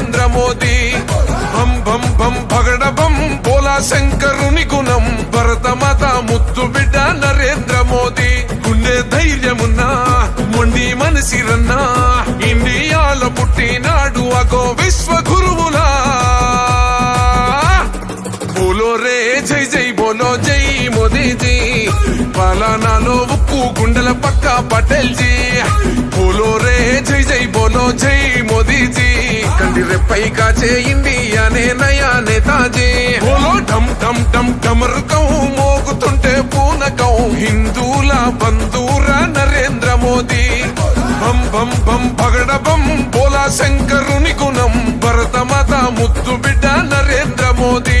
నరేంద్ర మోదీ. భం భం భం భగడ భం బోలా శంకరుని గుణం. భరతమాత ముద్దు బిడ్డ నరేంద్ర మోదీ. గుండె ధైర్యమున్నా మొండి మనసిరన్నా. ఇండియాల పుట్టినాడు అగో విశ్వ గురువులా బోలో రే జై జై బోలో జై మోదీజీ. పలానాలో ఉక్కు గుండెల పక్క పటేల్జీ. కంటి రెప్పై కాచే ఇండియానే నయా నేతాజీ బోలో ఢమ్ ఢమ్ ఢమ్ ఢమరుకం మోగుతుంటే పూనకం. హిందూల బంధూర నరేంద్ర మోదీ. బం బం బం పగడ బం బోలా శంకరుని గుణం. భరతమాత ముద్దు బిడ్డ నరేంద్ర మోదీ.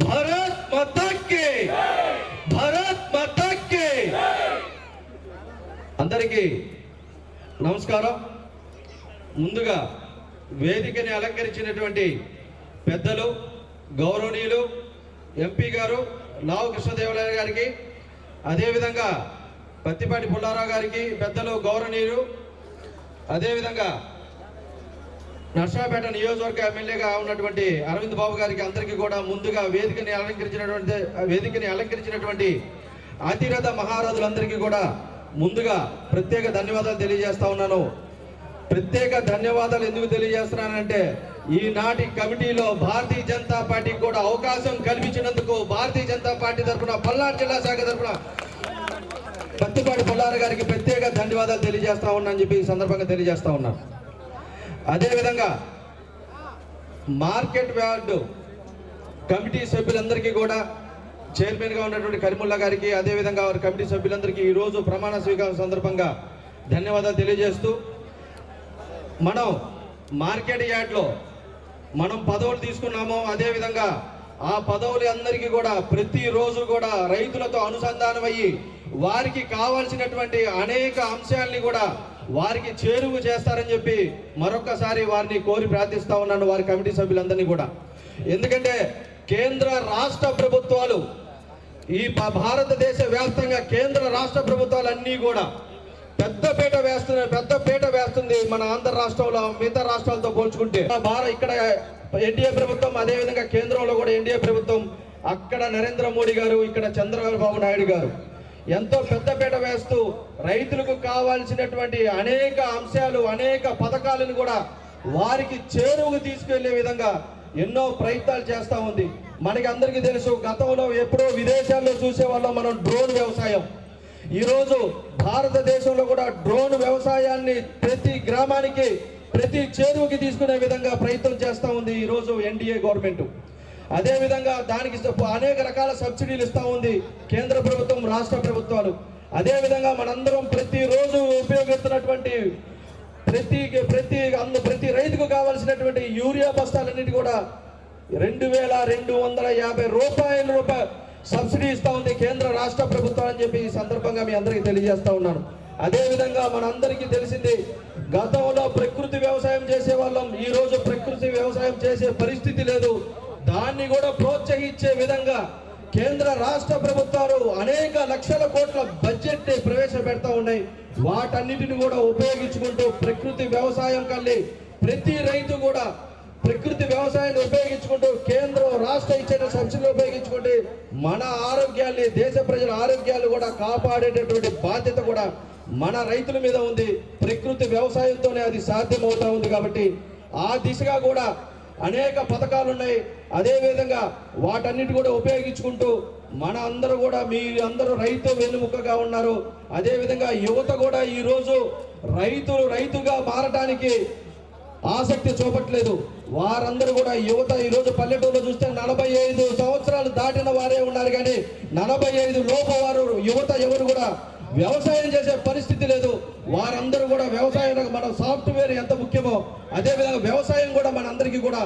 భారత్ మాతా భరత్ భారత్ మాతా అందరికీ నమస్కారం. ముందుగా వేదికని అలంకరించినటువంటి పెద్దలు గౌరవనీయులు ఎంపీ గారు లావు కృష్ణదేవరాయ గారికి అదేవిధంగా పత్తిపాటి పుల్లారావు గారికి పెద్దలు గౌరవనీయులు అదేవిధంగా నర్సాపేట నియోజకవర్గ ఎమ్మెల్యేగా ఉన్నటువంటి అరవింద్ బాబు గారికి అందరికీ కూడా ముందుగా వేదికని అలంకరించినటువంటి వేదికని అలంకరించినటువంటి అతిరథ మహారాజులందరికీ కూడా ముందుగా ప్రత్యేక ధన్యవాదాలు తెలియజేస్తా ఉన్నాను. ప్రత్యేక ధన్యవాదాలు ఎందుకు తెలియజేస్తున్నానంటే ఈనాటి కమిటీలో భారతీయ జనతా పార్టీకి కూడా అవకాశం కల్పించినందుకు భారతీయ జనతా పార్టీ తరఫున పల్నాడు జిల్లా శాఖ తరఫున పత్తిపాటి పుల్లార గారికి ప్రత్యేక ధన్యవాదాలు తెలియజేస్తా ఉన్నా అని చెప్పి ఈ సందర్భంగా తెలియజేస్తా ఉన్నాను. అదేవిధంగా మార్కెట్ యార్డు కమిటీ సభ్యులందరికీ కూడా చైర్మన్గా ఉన్నటువంటి కరిముల్లా గారికి అదేవిధంగా వారి కమిటీ సభ్యులందరికీ ఈరోజు ప్రమాణ స్వీకారం సందర్భంగా ధన్యవాదాలు తెలియజేస్తూ మనం మార్కెట్ యార్డ్లో మనం పదవులు తీసుకున్నామో. అదేవిధంగా ఆ పదవులు అందరికీ కూడా ప్రతిరోజు కూడా రైతులతో అనుసంధానం అయ్యి వారికి కావాల్సినటువంటి అనేక అంశాలని కూడా వారికి చేరువ చేస్తారని చెప్పి మరొకసారి వారిని కోరి ప్రార్థిస్తా ఉన్నాను వారి కమిటీ సభ్యులందరినీ కూడా. ఎందుకంటే కేంద్ర రాష్ట్ర ప్రభుత్వాలు ఈ భారతదేశ వ్యాప్తంగా కేంద్ర రాష్ట్ర ప్రభుత్వాలు అన్నీ కూడా పెద్దపీట వేస్తున్న పెద్దపీట వేస్తుంది మన ఆంధ్ర రాష్ట్రంలో మిగతా రాష్ట్రాలతో పోల్చుకుంటే. భారత ఇక్కడ ఎన్డీఏ ప్రభుత్వం అదే విధంగా కేంద్రంలో కూడా ఎన్డీఏ ప్రభుత్వం అక్కడ నరేంద్ర మోడీ గారు ఇక్కడ చంద్రబాబు నాయుడు గారు. ఎంతో పెద్దపీట వేస్తూ రైతులకు కావాల్సినటువంటి అనేక అంశాలు అనేక పథకాలను కూడా వారికి చేరువుకు తీసుకెళ్ళే విధంగా ఎన్నో ప్రయత్నాలు చేస్తూ ఉంది. మనకి అందరికీ తెలుసు గతంలో ఎప్పుడో విదేశాల్లో చూసేవాళ్ళం మనం డ్రోన్ వ్యవసాయం. ఈరోజు భారతదేశంలో కూడా డ్రోన్ వ్యవసాయాన్ని ప్రతి గ్రామానికి ప్రతి చేరువుకి తీసుకునే విధంగా ప్రయత్నం చేస్తూ ఉంది ఈరోజు ఎన్డీఏ గవర్నమెంట్. అదే విధంగా దానికి అనేక రకాల సబ్సిడీలు ఇస్తూ ఉంది కేంద్ర ప్రభుత్వం రాష్ట్ర ప్రభుత్వాలు. అదే విధంగా మనందరం ప్రతిరోజు ఉపయోగిస్తున్నటువంటి ప్రతి ప్రతి అందు ప్రతి రైతుకు కావాల్సినటువంటి యూరియా బస్తాలన్నిటి కూడా రెండు వేల రెండు వందల యాభై రూపాయల రూపాయ సబ్సిడీ ఇస్తూ ఉంది కేంద్ర రాష్ట్ర ప్రభుత్వం అని చెప్పి ఈ సందర్భంగా మీ అందరికీ తెలియజేస్తా ఉన్నాను. అదేవిధంగా మనందరికీ తెలిసింది గతంలో ప్రకృతి వ్యవసాయం చేసే వాళ్ళం ఈరోజు ప్రకృతి వ్యవసాయం చేసే పరిస్థితి లేదు. దాన్ని కూడా ప్రోత్సహించే విధంగా కేంద్ర రాష్ట్ర ప్రభుత్వాలు అనేక లక్షల కోట్ల బడ్జెట్ ప్రవేశపెడతా ఉన్నాయి. వాటన్నిటిని కూడా ఉపయోగించుకుంటూ ప్రకృతి వ్యవసాయం కల్లి ప్రతి రైతు కూడా ప్రకృతి వ్యవసాయాన్ని ఉపయోగించుకుంటూ కేంద్రం రాష్ట్ర ఇచ్చిన సబ్సిడీలు ఉపయోగించుకుంటే మన ఆరోగ్యాన్ని దేశ ప్రజల ఆరోగ్యాలు కూడా కాపాడేటటువంటి బాధ్యత కూడా మన రైతుల మీద ఉంది. ప్రకృతి వ్యవసాయంతోనే అది సాధ్యమవుతా ఉంది కాబట్టి ఆ దిశగా కూడా అనేక పథకాలు ఉన్నాయి. అదేవిధంగా వాటన్నిటి కూడా ఉపయోగించుకుంటూ మన అందరూ కూడా మీ అందరూ రైతు వెన్నుముకగా ఉన్నారు. అదేవిధంగా యువత కూడా ఈరోజు రైతులు రైతుగా మారటానికి ఆసక్తి చూపట్లేదు. వారందరూ కూడా యువత ఈరోజు పల్లెటూరులో చూస్తే నలభై ఐదు సంవత్సరాలు దాటిన వారే ఉన్నారు కానీ నలభై ఐదు లోపు వారు యువత ఎవరు కూడా వ్యవసాయం చేసే పరిస్థితి లేదు. వారందరూ కూడా వ్యవసాయం మన సాఫ్ట్వేర్ ఎంత ముఖ్యమో అదే విధంగా వ్యవసాయం కూడా మనందరికీ కూడా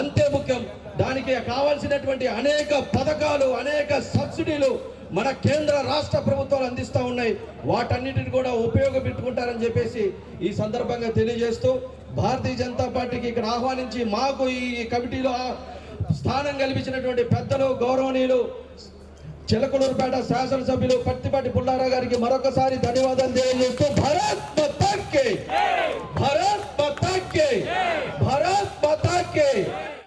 అంతే ముఖ్యం. దానికి కావాల్సినటువంటి అనేక పథకాలు అనేక సబ్సిడీలు మన కేంద్ర రాష్ట్ర ప్రభుత్వాలు అందిస్తూ ఉన్నాయి. వాటన్నిటిని కూడా ఉపయోగపెట్టుకుంటారని చెప్పేసి ఈ సందర్భంగా తెలియజేస్తూ భారతీయ జనతా పార్టీకి ఇక్కడ ఆహ్వానించి మాకు ఈ కమిటీలో స్థానం కల్పించినటువంటి పెద్దలు గౌరవనీయులు చిలకలూరుపేట శాసనసభ్యులు పత్తిపాటి పుల్లారా గారికి మరొకసారి ధన్యవాదాలు తెలియజేస్తూ భరత్ భరత్ భారత్ మతాకే!